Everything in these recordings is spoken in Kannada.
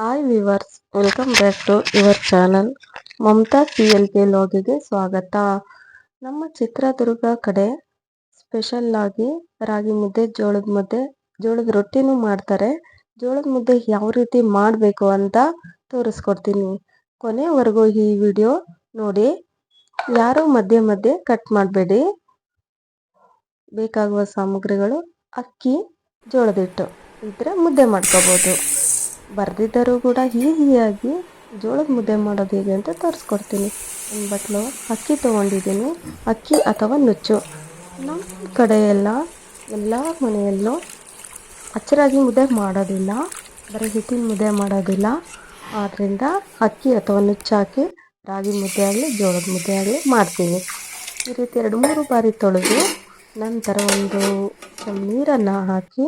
Hi viewers welcome back to your channel Mamata P L K ಲಾಗಿಗೆ ಸ್ವಾಗತ. ನಮ್ಮ ಚಿತ್ರದುರ್ಗ ಕಡೆ ಸ್ಪೆಷಲ್ ಆಗಿ ರಾಗಿ ಮುದ್ದೆ, ಜೋಳದ ಮುದ್ದೆ, ಜೋಳದ ರೊಟ್ಟಿನೂ ಮಾಡ್ತಾರೆ. ಜೋಳದ ಮುದ್ದೆ ಯಾವ ರೀತಿ ಮಾಡಬೇಕು ಅಂತ ತೋರಿಸ್ಕೊಡ್ತೀನಿ. ಕೊನೆವರೆಗೂ ಈ ವಿಡಿಯೋ ನೋಡಿ. ಯಾರು ಮಧ್ಯೆ ಮಧ್ಯೆ ಕಟ್ ಮಾಡಬೇಡಿ. ಬೇಕಾಗುವ ಸಾಮಗ್ರಿಗಳು ಅಕ್ಕಿ, ಜೋಳದ ಹಿಟ್ಟು ಇದ್ರೆ ಮುದ್ದೆ ಮಾಡ್ಕೋಬೋದು. ಬರೆದಿದ್ದರೂ ಕೂಡ ಈಸಿಯಾಗಿ ಜೋಳದ ಮುದ್ದೆ ಮಾಡೋದು ಹೇಗೆ ಅಂತ ತೋರಿಸ್ಕೊಡ್ತೀನಿ. ಒಂದು ಬಟ್ಲು, ಅಕ್ಕಿ ತೊಗೊಂಡಿದ್ದೀನಿ. ಅಕ್ಕಿ ಅಥವಾ ನುಚ್ಚು. ನಮ್ಮ ಕಡೆಯೆಲ್ಲ ಎಲ್ಲ ಮನೆಯಲ್ಲೂ ಅಚ್ಚರಾಗಿ ಮುದ್ದೆ ಮಾಡೋದಿಲ್ಲ. ಬರೀ ಹಿಟ್ಟಿನ ಮುದ್ದೆ ಮಾಡೋದಿಲ್ಲ. ಆದ್ದರಿಂದ ಅಕ್ಕಿ ಅಥವಾ ನುಚ್ಚು ಹಾಕಿ ರಾಗಿ ಮುದ್ದೆ ಆಗಲಿ, ಜೋಳದ ಮುದ್ದೆ ಆಗಲಿ ಮಾಡ್ತೀನಿ. ಈ ರೀತಿ ಎರಡು ಮೂರು ಬಾರಿ ತೊಳೆದು ನಂತರ ಒಂದು ನೀರನ್ನು ಹಾಕಿ,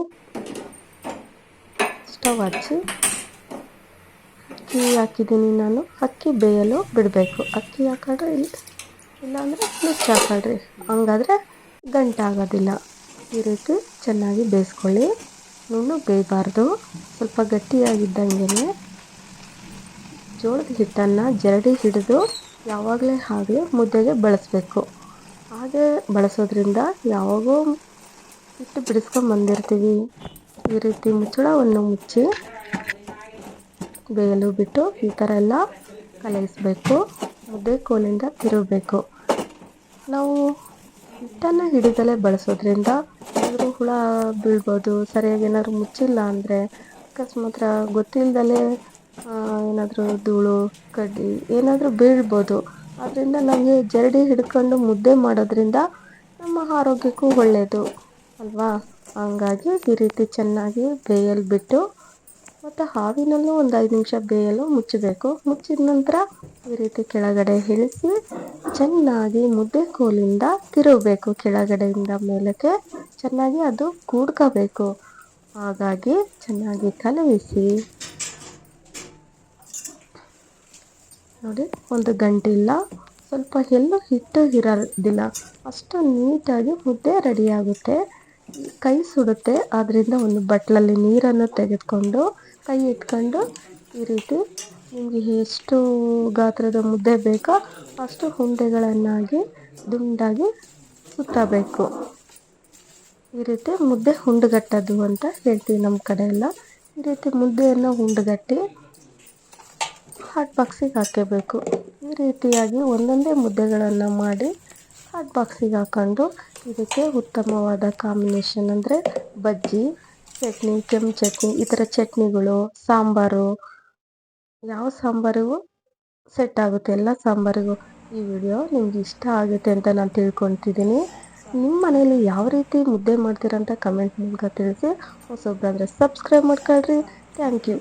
ಸ್ಟವ್ ಹಚ್ಚಿ ಅಕ್ಕಿ ಹಾಕಿದ್ದೀನಿ ನಾನು. ಅಕ್ಕಿ ಬೇಯಲು ಬಿಡಬೇಕು. ಅಕ್ಕಿ ಹಾಕೊಂಡ್ರೆ ಇಲ್ಲಿ. ಇಲ್ಲಾಂದರೆ ಮಿಕ್ಸ್ ಹಾಕೊಳ್ರಿ. ಹಂಗಾದ್ರೆ ಗಂಟಾಗೋದಿಲ್ಲ ಈ ರೀತಿ ಚೆನ್ನಾಗಿ ಬೇಯಿಸ್ಕೊಳ್ಳಿ. ನುಣ್ಣು ಬೇಯಬಾರ್ದು. ಸ್ವಲ್ಪ ಗಟ್ಟಿಯಾಗಿದ್ದಂಗೆ ಜೋಳದ ಹಿಟ್ಟನ್ನು ಜರಡಿ ಹಿಡಿದು ಯಾವಾಗಲೇ ಆಗಲಿ ಮುದ್ದೆಗೆ ಬಳಸಬೇಕು. ಹಾಗೆ ಬಳಸೋದ್ರಿಂದ ಯಾವಾಗೋ ಹಿಟ್ಟು ಬಿಡಿಸ್ಕೊಂಡು ಬಂದಿರ್ತೀವಿ ಈ ರೀತಿ ಮುಚ್ಚಳವನ್ನು ಮುಚ್ಚಿ ಬೇಯಲು ಬಿಟ್ಟು ಈ ಥರ ಎಲ್ಲ ಕಲಯಿಸ್ಬೇಕು ಮುದ್ದೆ ಕೋಲಿಂದ ತಿರುಗಬೇಕು. ನಾವು ಹಿಟ್ಟನ್ನು ಹಿಡಿದಲೇ ಬಳಸೋದ್ರಿಂದ ಏನಾದರೂ ಹುಳ ಬೀಳ್ಬೋದು, ಸರಿಯಾಗಿ ಏನಾದರೂ ಮುಚ್ಚಿಲ್ಲ ಅಂದರೆ ಅಕಸ್ಮಾತ್ ಗೊತ್ತಿಲ್ಲದಲೇ ಏನಾದರೂ ಧೂಳು, ಕಡ್ಡಿ ಏನಾದರೂ ಬೀಳ್ಬೋದು. ಆದ್ದರಿಂದ ನಮಗೆ ಜರಡಿ ಹಿಡ್ಕೊಂಡು ಮುದ್ದೆ ಮಾಡೋದ್ರಿಂದ ನಮ್ಮ ಆರೋಗ್ಯಕ್ಕೂ ಒಳ್ಳೆಯದು ಅಲ್ವಾ? ಹಂಗಾಗಿ ಈ ರೀತಿ ಚೆನ್ನಾಗಿ ಬೇಯಲು ಬಿಟ್ಟು ಮತ್ತು ಹಾವಿನಲ್ಲೂ ಒಂದು ಐದು ನಿಮಿಷ ಬೇಯಲು ಮುಚ್ಚಬೇಕು. ಮುಚ್ಚಿದ ನಂತರ ಈ ರೀತಿ ಕೆಳಗಡೆ ಇಳಿಸಿ ಚೆನ್ನಾಗಿ ಮುದ್ದೆ ಕೋಲಿಂದ ತಿರುಗಬೇಕು. ಕೆಳಗಡೆಯಿಂದ ಮೇಲಕ್ಕೆ ಚೆನ್ನಾಗಿ ಅದು ಕೂಡ್ಕೋಬೇಕು. ಹಾಗಾಗಿ ಚೆನ್ನಾಗಿ ಕಲವಿಸಿ. ನೋಡಿ, ಒಂದು ಗಂಟಿಲ್ಲ. ಸ್ವಲ್ಪ ಎಲ್ಲೂ ಹಿಟ್ಟು ಇರೋದಿಲ್ಲ. ಅಷ್ಟು ನೀಟಾಗಿ ಮುದ್ದೆ ರೆಡಿಯಾಗುತ್ತೆ ಕೈ ಸುಡುತ್ತೆ. ಆದ್ದರಿಂದ ಒಂದು ಬಟ್ಲಲ್ಲಿ ನೀರನ್ನು ತೆಗೆದುಕೊಂಡು ಕೈ ಇಟ್ಕೊಂಡು ಈ ರೀತಿ ನಿಮಗೆ ಎಷ್ಟು ಗಾತ್ರದ ಮುದ್ದೆ ಬೇಕೋ ಅಷ್ಟು ಉಂಡೆಗಳನ್ನಾಗಿ ದುಂಡಾಗಿ ಸುತ್ತಬೇಕು. ಈ ರೀತಿ ಮುದ್ದೆ ಹುಂಡುಗಟ್ಟದು ಅಂತ ಹೇಳ್ತೀವಿ ನಮ್ಮ ಕಡೆಯೆಲ್ಲ. ಈ ರೀತಿ ಮುದ್ದೆಯನ್ನು ಹುಂಡುಗಟ್ಟಿ ಹಾಟ್ ಬಾಕ್ಸಿಗೆ ಹಾಕಬೇಕು. ಈ ರೀತಿಯಾಗಿ ಒಂದೊಂದೇ ಮುದ್ದೆಗಳನ್ನು ಮಾಡಿ ಹಾಟ್ ಬಾಕ್ಸಿಗೆ ಹಾಕೊಂಡು ಇದಕ್ಕೆ ಉತ್ತಮವಾದ ಕಾಂಬಿನೇಷನ್ ಅಂದರೆ ಬಜ್ಜಿ ಚಟ್ನಿ, ಕೆಂಪು ಚಟ್ನಿ, ಈ ಥರ ಚಟ್ನಿಗಳು, ಸಾಂಬಾರು, ಯಾವ ಸಾಂಬಾರಿಗೂ ಸೆಟ್ ಆಗುತ್ತೆ, ಎಲ್ಲ ಸಾಂಬಾರಿಗೂ ಈ ವಿಡಿಯೋ ನಿಮ್ಗೆ ಇಷ್ಟ ಆಗುತ್ತೆ ಅಂತ ನಾನು ತಿಳ್ಕೊತಿದ್ದೀನಿ ನಿಮ್ಮ ಮನೇಲಿ ಯಾವ ರೀತಿ ಮುದ್ದೆ ಮಾಡ್ತೀರಂತ ಕಮೆಂಟ್ ಮೂಲಕ ತಿಳಿಸಿ. ಹೊಸೊಬ್ಬರಾದರೆ ಸಬ್ಸ್ಕ್ರೈಬ್ ಮಾಡ್ಕೊಳ್ರಿ. Thank you